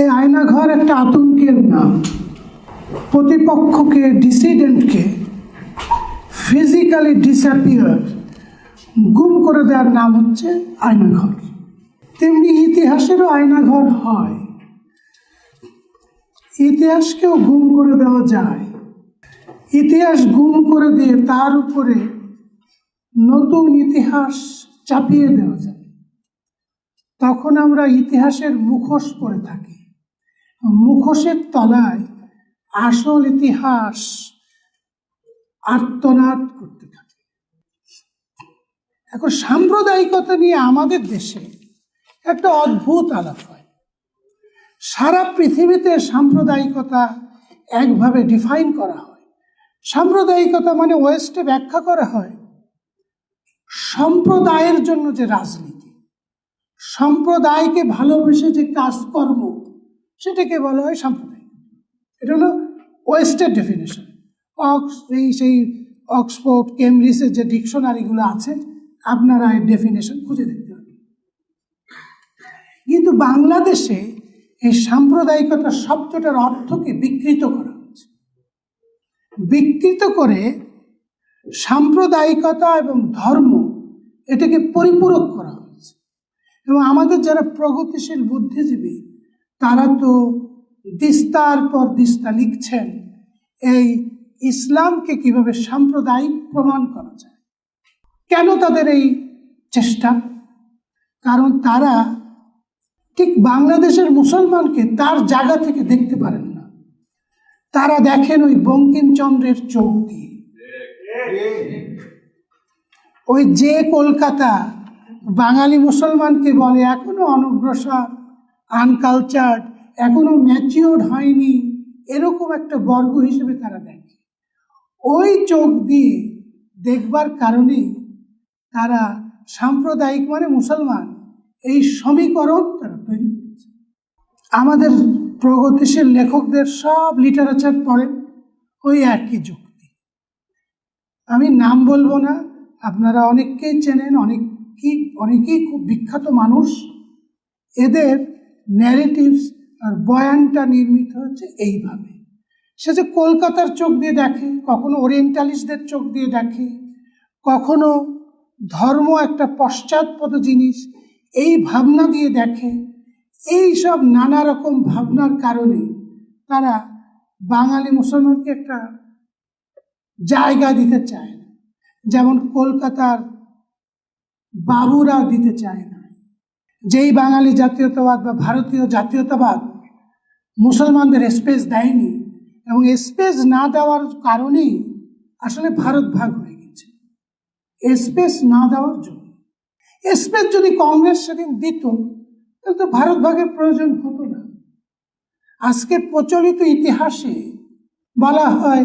এই আয়নাঘর একটা আতঙ্কের নাম প্রতিপক্ষকে ডিসিডেন্টকে ফিজিক্যালি ডিসঅ্যাপিয়ার গুম করে দেওয়ার নাম হচ্ছে আয়নাঘর। তেমনি ইতিহাসেরও আয়নাঘর হয়। ইতিহাসকেও গুম করে দেওয়া যায়। ইতিহাস গুম করে দিয়ে তার উপরে নতুন ইতিহাস চাপিয়ে দেওয়া যায়। তখন আমরা ইতিহাসের মুখোশ পরে থাকি। মুখোশের তলায় আসল ইতিহাস আর্তনাদ করতে থাকে। এখন সাম্প্রদায়িকতা নিয়ে আমাদের দেশে একটা অদ্ভুত আলাপ হয়। সারা পৃথিবীতে সাম্প্রদায়িকতা একভাবে ডিফাইন করা হয়। সাম্প্রদায়িকতা মানে ওয়েস্টে ব্যাখ্যা করা হয় সম্প্রদায়ের জন্য যে রাজনীতি। সম্প্রদায়কে ভালোবেসে যে কাজকর্ম সেটাকে বলা হয় সাম্প্রদায়িক। এটা হলো ওয়েস্টের ডেফিনেশন অক্স এই সেই অক্সফোর্ড, কেমব্রিজের যে ডিকশনারিগুলো আছে, আপনারা এর ডেফিনেশন খুঁজে দেখতে পাবেন। কিন্তু বাংলাদেশে এই সাম্প্রদায়িকতা শব্দটার অর্থকে বিকৃত করা হচ্ছে। বিকৃত করে সাম্প্রদায়িকতা এবং ধর্ম এটাকে পরিপূরক করা হয়েছে এবং আমাদের যারা প্রগতিশীল বুদ্ধিজীবী তারা তো দিস্তার পর দিস্তা লিখছেন। এই ইসলামকে কীভাবে সাম্প্রদায়িক প্রমাণ করা যায়? কেন তাদের এই চেষ্টা? কারণ তারা ঠিক বাংলাদেশের মুসলমানকে তার জায়গা থেকে দেখতে পারেন না। তারা দেখেন ওই বঙ্কিমচন্দ্রের চোখ দিয়ে। ওই যে কলকাতা বাঙালি মুসলমানকে বলে, এখনও অনগ্রসর আনকালচার্ড এখনও ম্যাচিওর্ড হয়নি, এরকম একটা বর্গ হিসেবে তারা দেখে। ওই চোখ দিয়ে দেখবার কারণে তারা সাম্প্রদায়িক মানে মুসলমান, এই সমীকরণ তারা তৈরি করেছে। আমাদের প্রগতিশীল লেখকদের সব লিটারেচার পড়েন ওই একই যুক্তি। আমি নাম বলব না, আপনারা অনেককেই চেনেন অনেকই অনেকেই খুব বিখ্যাত মানুষ। এদের ন্যারেটিভস আর বয়ানটা নির্মিত হচ্ছে এইভাবে। সে যে কলকাতার চোখ দিয়ে দেখে, কখনো ওরিয়েন্টালিস্টদের চোখ দিয়ে দেখে, কখনো ধর্ম একটা পশ্চাৎপদ জিনিস, এই ভাবনা দিয়ে দেখে এই সব নানা রকম ভাবনার কারণে তারা বাঙালি মুসলমানকে একটা জায়গা দিতে চায় না। যেমন কলকাতার বাবুরা দিতে চায় না। যেই বাঙালি জাতীয়তাবাদ বা ভারতীয় জাতীয়তাবাদ মুসলমানদের স্পেস দেয়নি এবং স্পেস না দেওয়ার কারণেই আসলে ভারত ভাগ হয়ে গেছে স্পেস না দেওয়ার জন্য। স্পেস যদি কংগ্রেস সেদিন দিত, তাহলে তো ভারত ভাগের প্রয়োজন হতো না। আজকে প্রচলিত ইতিহাসে বলা হয়,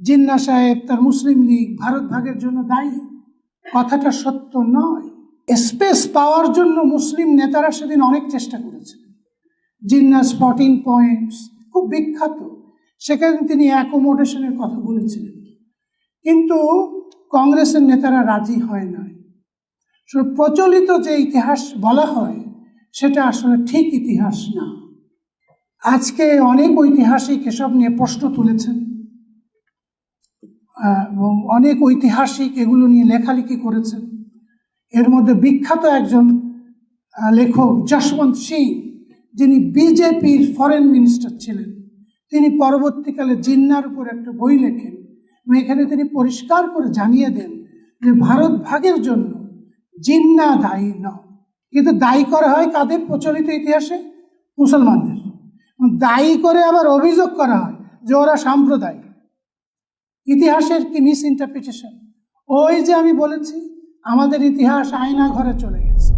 জিন্না সাহেব তার মুসলিম লীগ ভারত ভাগের জন্য দায়ী। কথাটা সত্য নয়। স্পেস পাওয়ার জন্য মুসলিম নেতারা সেদিন অনেক চেষ্টা করেছেন জিন্নাস ফর্টিন পয়েন্টস খুব বিখ্যাত। সেখানে তিনি অ্যাকোমোডেশনের কথা বলেছিলেন। কিন্তু কংগ্রেসের নেতারা রাজি হয় নাই। প্রচলিত যে ইতিহাস বলা হয়, সেটা আসলে ঠিক ইতিহাস না। আজকে অনেক ঐতিহাসিক এসব নিয়ে প্রশ্ন তুলেছেন। এবং অনেক ঐতিহাসিক এগুলো নিয়ে লেখালেখি করেছেন। এর মধ্যে বিখ্যাত একজন লেখক যশবন্ত সিং, যিনি বিজেপির ফরেন মিনিস্টার ছিলেন। তিনি পরবর্তীকালে জিন্নার উপর একটা বই লেখেন এবং এখানে তিনি পরিষ্কার করে জানিয়ে দেন যে ভারত ভাগের জন্য জিন্না দায়ী নয়। কিন্তু দায়ী করা হয় কাদের প্রচলিত ইতিহাসে? মুসলমানদের। দায়ী করে আবার অভিযোগ করা হয় যে ওরা সাম্প্রদায়িক। ইতিহাসের কি মিস ইন্টারপ্রিটেশন ওই যে আমি বলেছি আমাদের ইতিহাস আয়না ঘরে চলে গেছে।